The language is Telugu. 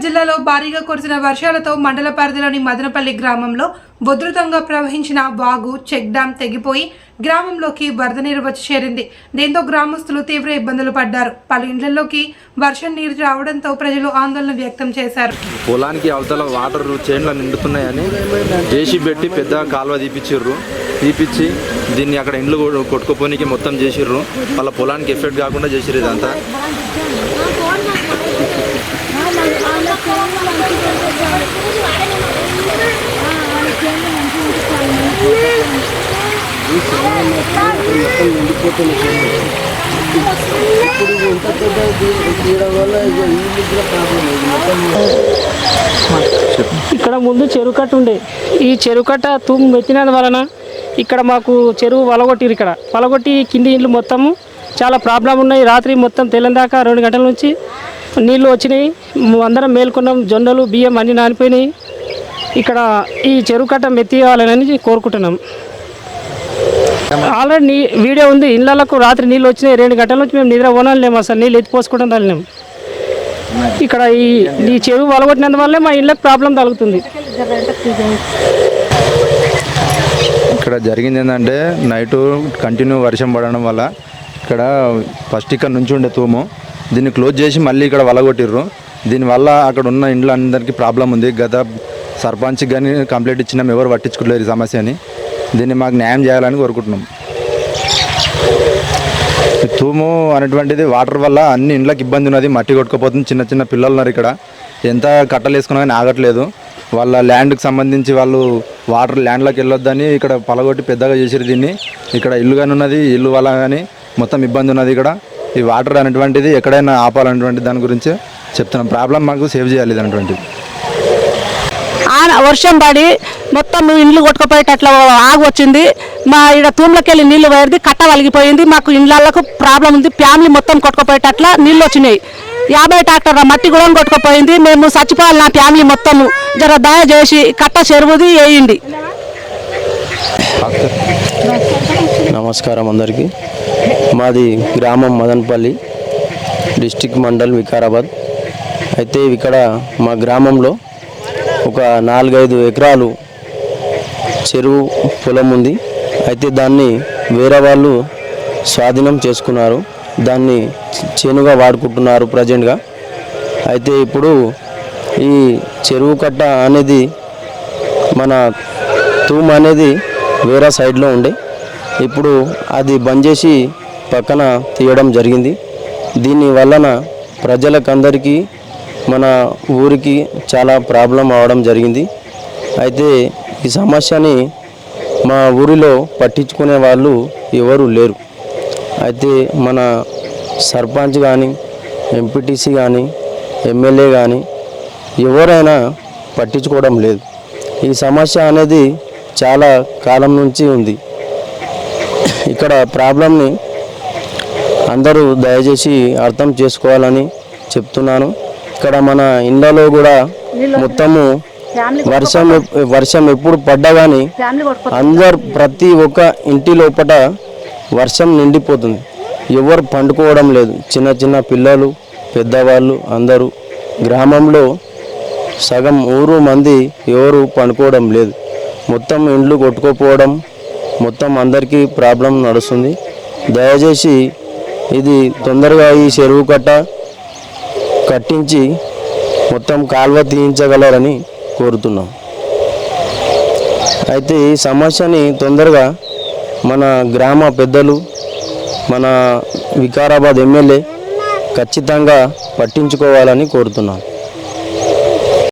జిల్లాలో భారీగా కురిసిన వర్షాలతో మండల పరిధిలోని మదనపల్లి గ్రామంలో ఉధృతంగా ప్రవహించిన వాగు చెక్ డ్యాం తెగిపోయి గ్రామంలోకి వరద నీరు వచ్చి చేరింది. దీంతో గ్రామస్తులు తీవ్ర ఇబ్బందులు పడ్డారు. పలు ఇండ్లలోకి వర్షం నీరు రావడంతో ప్రజలు ఆందోళన వ్యక్తం చేశారు. పొలానికి అవతల వాటర్ చైన్లు నిండుతున్నాయని చేసి పెట్టి పెద్ద కాలువ తీపిచ్చిర్రు. తీపిచ్చి దీన్ని అక్కడ ఇండ్లు కొ- మొత్తం చేసిర్రు. వాళ్ళ పొలానికి ఎఫెక్ట్ కాకుండా చేసిర్రు ఇదంతా. ఇక్కడ ముందు చెరువు కట్ట ఉండే. ఈ చెరువు కట్ట తూము మెత్తినందు వలన ఇక్కడ మాకు చెరువు వలగొట్టిరు ఇక్కడ. వలగొట్టి కింది ఇండ్లు మొత్తము చాలా ప్రాబ్లం ఉన్నాయి. రాత్రి మొత్తం తెల్లందాకా రెండు గంటల నుంచి నీళ్ళు వచ్చినాయి. అందరం మేల్కొన్నాం. జొన్నలు బియ్యం అన్నీ నానిపోయినాయి. ఇక్కడ ఈ చెరువు కట్ట మెత్తియాలని కోరుకుంటున్నాం. ఆల్రెడీ నీ వీడియో ఉంది. ఇళ్ళకు రాత్రి నీళ్ళు వచ్చినాయి. రెండు గంటల నుంచి మేము నిద్ర పోనాలేము అసలు. నీళ్ళు ఎత్తిపోసుకోవడం రాలేము ఇక్కడ ఈ ఈ చెరువు వలగొట్టినందువల్లే మా ఇళ్ళకి ప్రాబ్లం తగులుతుంది. ఇక్కడ జరిగింది ఏంటంటే నైట్ కంటిన్యూ వర్షం పడడం వల్ల ఇక్కడ ఫస్ట్ ఇక్కడ నుంచి ఉండే తూము దీన్ని క్లోజ్ చేసి మళ్ళీ ఇక్కడ వలగొట్టిర్రు. దీనివల్ల అక్కడ ఉన్న ఇండ్లు అందరికీ ప్రాబ్లం ఉంది. గత సర్పంచ్కి కానీ కంప్లైంట్ ఇచ్చినాం. ఎవరు పట్టించుకోలేరు ఈ సమస్యని. దీన్ని మాకు న్యాయం చేయాలని కోరుకుంటున్నాం. ఈ తూము అనేటువంటిది వాటర్ వల్ల అన్ని ఇండ్లకు ఇబ్బంది ఉన్నది మట్టి కొట్టుకుపోతుంది చిన్న చిన్న పిల్లలు ఉన్నారు ఇక్కడ. ఎంత కట్టలు వేసుకున్నా కానీ ఆగట్లేదు. వాళ్ళ ల్యాండ్కి సంబంధించి వాళ్ళు వాటర్ ల్యాండ్లోకి వెళ్ళొద్దని ఇక్కడ పలగొట్టి పెద్దగా చేసిరు దీన్ని. ఇక్కడ ఇల్లు కానీ ఉన్నది ఇల్లు వల్ల కానీ మొత్తం ఇబ్బంది ఉన్నది ఇక్కడ. ఈ వాటర్ అనేటువంటిది ఎక్కడైనా ఆపాలనేటువంటి దాని గురించి చెప్తున్నాం. ప్రాబ్లం మాకు సేవ్ చేయాలి ఇది అనేటువంటిది. వర్షం పడి మొత్తం ఇండ్లు కొట్టుకుపోయేటట్లా ఆగి వచ్చింది. మా ఇక్కడ తూమ్లకి వెళ్ళి నీళ్ళు పోయింది కట్ట వలిగిపోయింది. మాకు ఇండ్లకు ప్రాబ్లం ఉంది. ఫ్యామిలీ మొత్తం కొట్టుకుపోయేటట్లా నీళ్ళు వచ్చినాయి. యాభై ట్రాక్టర్ మట్టి కూడా కొట్టుకుపోయింది. మేము చచ్చిపోవాలి నా ఫ్యామిలీ మొత్తము జర దయచేసి కట్ట చెరువుది వేయండి నమస్కారం అందరికీ. మాది గ్రామం మదన్పల్లి డిస్టిక్ మండల్ వికారాబాద్. అయితే ఇక్కడ మా గ్రామంలో ఒక నాలుగైదు ఎకరాలు చెరువు పొలం ఉంది. అయితే దాన్ని వేరే వాళ్ళు స్వాధీనం చేసుకున్నారు. దాన్ని చేనుగా వాడుకుంటున్నారు ప్రజెంట్గా అయితే ఇప్పుడు ఈ చెరువు కట్ట అనేది మన తూమ్ అనేది వేరే సైడ్లో ఉండే. ఇప్పుడు అది బంద్ చేసి పక్కన తీయడం జరిగింది. దీని వలన ప్రజలకందరికీ మన ఊరికి చాలా ప్రాబ్లం అవడం జరిగింది. అయితే ఈ సమస్యని మా ఊరిలో పట్టించుకునే వాళ్ళు ఎవరు లేరు. అయితే మన సర్పంచ్ కానీ ఎంపీటీసీ కానీ ఎమ్మెల్యే కానీ ఎవరైనా పట్టించుకోవడం లేదు. ఈ సమస్య అనేది చాలా కాలం నుంచి ఉంది. ఇక్కడ ప్రాబ్లంని అందరూ దయచేసి అర్థం చేసుకోవాలని చెప్తున్నాను. ఇక్కడ మన ఇళ్ళలో కూడా మొత్తము వర్షం వర్షం ఎప్పుడు పడ్డా కానీ అందరు ప్రతి ఒక్క ఇంటి లోపల వర్షం నిండిపోతుంది. ఎవరు పండుకోవడం లేదు. చిన్న చిన్న పిల్లలు పెద్దవాళ్ళు అందరూ గ్రామంలో సగం ఊరు మంది ఎవరు పండుకోవడం లేదు. మొత్తం ఇండ్లు కొట్టుకోపోవడం మొత్తం అందరికీ ప్రాబ్లం నడుస్తుంది. దయచేసి ఇది తొందరగా ఈ చెరువు కట్ట కట్టించి మొత్తం కాల్వ తీయించగలరని కోరుతున్నాం. అయితే ఈ సమస్యని తొందరగా మన గ్రామ పెద్దలు మన వికారాబాద్ ఎమ్మెల్యే ఖచ్చితంగా పట్టించుకోవాలని కోరుతున్నాం.